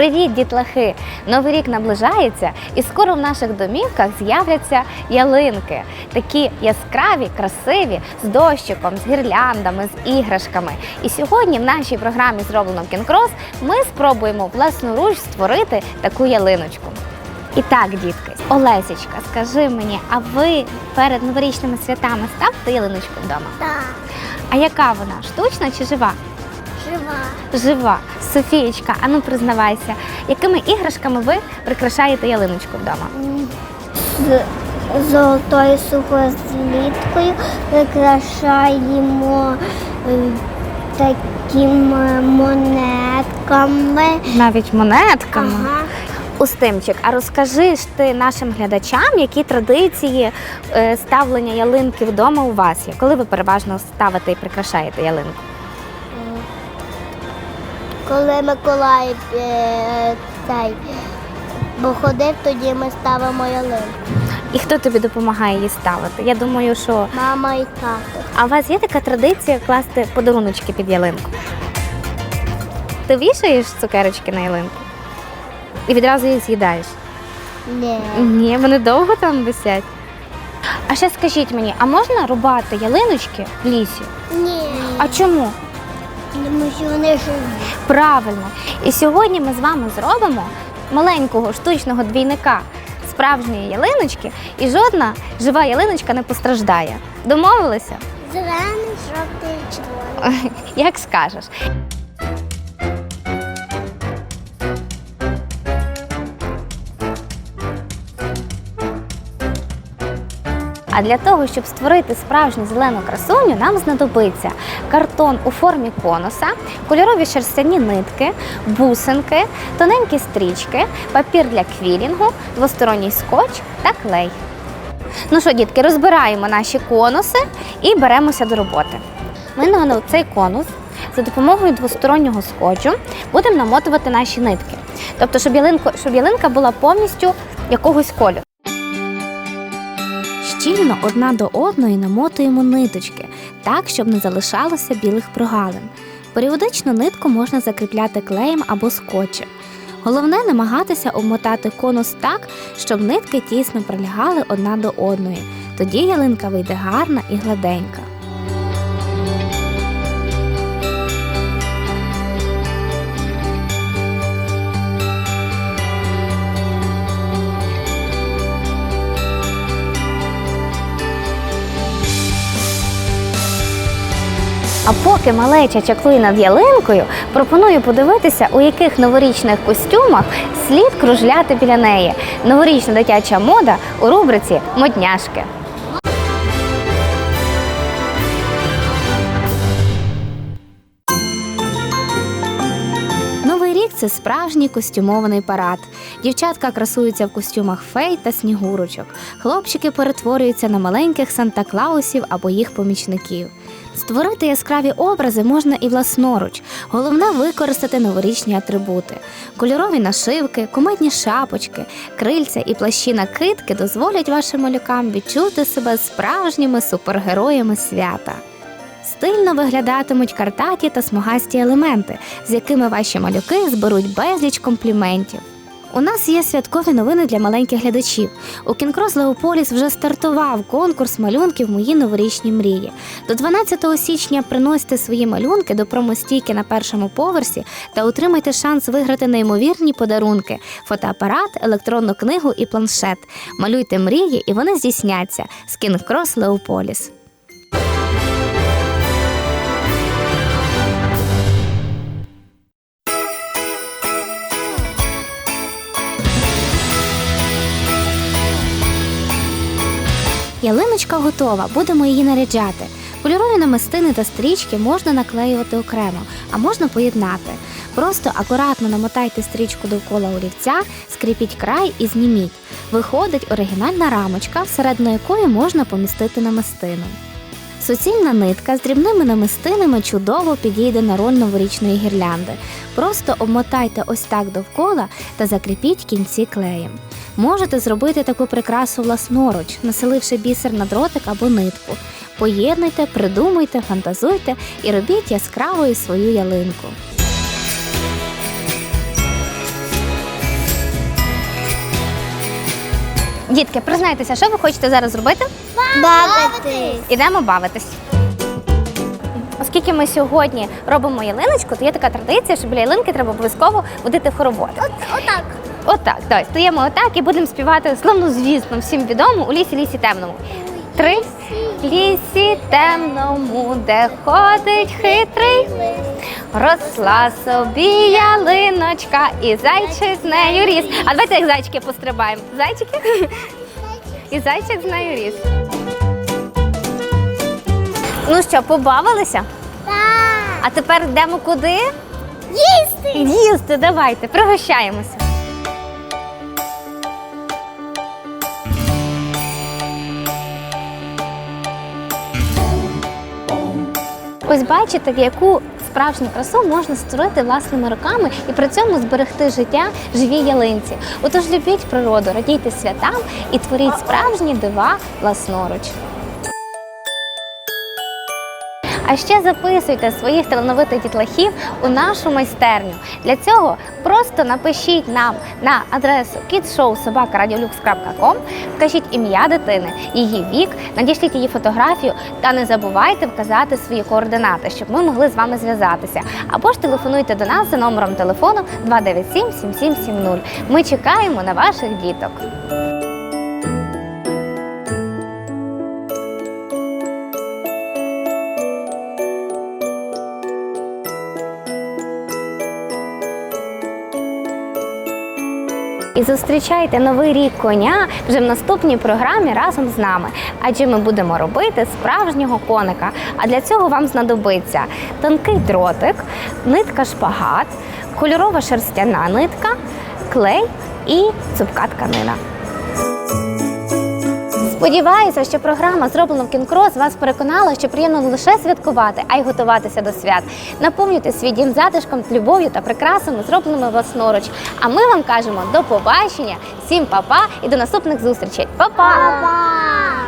Привіт, дітлахи! Новий рік наближається, і скоро в наших домівках з'являться ялинки. Такі яскраві, красиві, з дощиком, з гірляндами, з іграшками. І сьогодні в нашій програмі зроблено кінкрос ми спробуємо власноруч створити таку ялиночку. І так, дітки, Олесечка, скажи мені, а ви перед новорічними святами ставте ялиночку вдома? Так, А яка вона? Штучна чи жива? Жива. Жива. Софієчка, а ну признавайся, якими іграшками ви прикрашаєте ялиночку вдома? З золотою сухозліткою прикрашаємо е, такими монетками. Навіть монетками. Ага. Устимчик, а розкажи ж ти нашим глядачам, які традиції е, ставлення ялинки вдома у вас є? Коли ви переважно ставите і прикрашаєте ялинку? Коли Миколай е, цей походив, тоді ми ставимо ялинку. І хто тобі допомагає її ставити? Я думаю, що Мама і тато. а у вас є така традиція класти подаруночки під ялинку? Ти вішаєш цукерочки на ялинку? І відразу їх з'їдаєш? Ні. Ні, вони довго там висять. А ще скажіть мені, а можна рубати ялиночки в лісі? Ні. А чому? Тому що вони живі. Правильно. І сьогодні ми з вами зробимо маленького штучного двійника справжньої ялиночки, і жодна жива ялиночка не постраждає. Домовилися? Зелений, жовтий, червоний. Як скажеш. Для того, щоб створити справжню зелену красуню, нам знадобиться картон у формі конуса, кольорові шерстяні нитки, бусинки, тоненькі стрічки, папір для квілінгу, двосторонній скотч та клей. Ну що, дітки, розбираємо наші конуси і беремося до роботи. Ми на цей конус за допомогою двостороннього скотчу будемо намотувати наші нитки. Тобто, щоб, ялинку, щоб ялинка була повністю якогось кольору. Щільно одна до одної намотуємо ниточки, так, щоб не залишалося білих прогалин. Періодично нитку можна закріпляти клеєм або скотчем. Головне намагатися обмотати конус так, щоб нитки тісно прилягали одна до одної. Тоді ялинка вийде гарна і гладенька. Поки малеча чаклує над ялинкою, пропоную подивитися, у яких новорічних костюмах слід кружляти біля неї. Новорічна дитяча мода у рубриці Модняшки. Це справжній костюмований парад. Дівчатка красуються в костюмах фей та снігурочок. Хлопчики перетворюються на маленьких Санта-Клаусів або їх помічників. Створити яскраві образи можна і власноруч. Головне використати новорічні атрибути. Кольорові нашивки, кумедні шапочки, крильця і плащі накидки дозволять вашим малюкам відчути себе справжніми супергероями свята. Стильно виглядатимуть картаті та смугасті елементи, з якими ваші малюки зберуть безліч компліментів. У нас є святкові новини для маленьких глядачів. У Кінкрос Леополіс вже стартував конкурс малюнків Мої новорічні мрії. До 12 січня приносьте свої малюнки до промостійки на першому поверсі та отримайте шанс виграти неймовірні подарунки: фотоапарат, електронну книгу і планшет. Малюйте мрії, і вони здійсняться з Кінкрос Леополіс. Ялиночка готова, будемо її наряджати. Кольорові намистини та стрічки можна наклеювати окремо, а можна поєднати. Просто акуратно намотайте стрічку довкола олівця, скріпіть край і зніміть. Виходить оригінальна рамочка, всередину якої можна помістити намистину. Суцільна нитка з дрібними намистинами чудово підійде на роль новорічної гірлянди. Просто обмотайте ось так довкола та закріпіть кінці клеєм. Можете зробити таку прикрасу власноруч, населивши бісер на дротик або нитку. Поєднуйте, придумуйте, фантазуйте і робіть яскравою свою ялинку. Дітки, признайтеся, що ви хочете зараз зробити? Бавитись. Ідемо бавитись. Оскільки ми сьогодні робимо ялиночку, то є така традиція, що біля ялинки треба обов'язково водити в хороводи. Отак. Отак, давай, стоїмо отак і будемо співати славну звісно, всім відому у лісі, лісі темному. Три лісі темному, де ходить хитрий, росла собі ялиночка, і зайчик з нею ріс. А давайте як зайчики пострибаємо. Зайчики? І зайчик з нею ріс. Ну що, побавилися? Так. А тепер йдемо куди? Їсти. Їсти, давайте, пригощаємося. Ось бачите, яку справжню красу можна створити власними руками і при цьому зберегти життя живій ялинці. Отож любіть природу, радійте святам і творіть справжні дива власноруч. А ще записуйте своїх талановитих дітлахів у нашу майстерню. Для цього просто напишіть нам на адресу kidshow.sobaka.radiolux.com, вкажіть ім'я дитини, її вік, надішліть її фотографію та не забувайте вказати свої координати, щоб ми могли з вами зв'язатися. Або ж телефонуйте до нас за номером телефону 297 7770. Ми чекаємо на ваших діток. І зустрічайте новий рік коня вже в наступній програмі разом з нами. Адже ми будемо робити справжнього коника. А для цього вам знадобиться тонкий дротик, нитка шпагат, кольорова шерстяна нитка, клей і цупка тканина. Сподіваюся, що програма зроблена в Кінкрос вас переконала, що приємно не лише святкувати, а й готуватися до свят. Наповнюйте свій дім затишком, любов'ю та прикрасами, зробленими власноруч. А ми вам кажемо до побачення, всім па-па і до наступних зустрічей. Па-па!